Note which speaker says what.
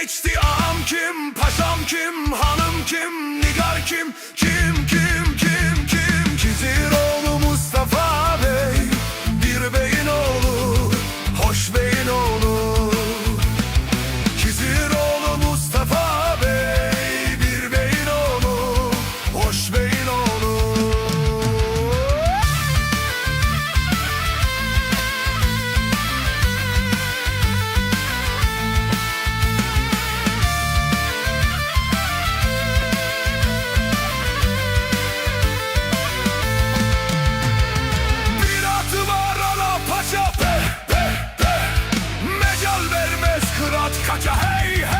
Speaker 1: geçti ağam kim, paşam kim, hanım kim, nigar kim, kim? Üsküdar kaça hey hey.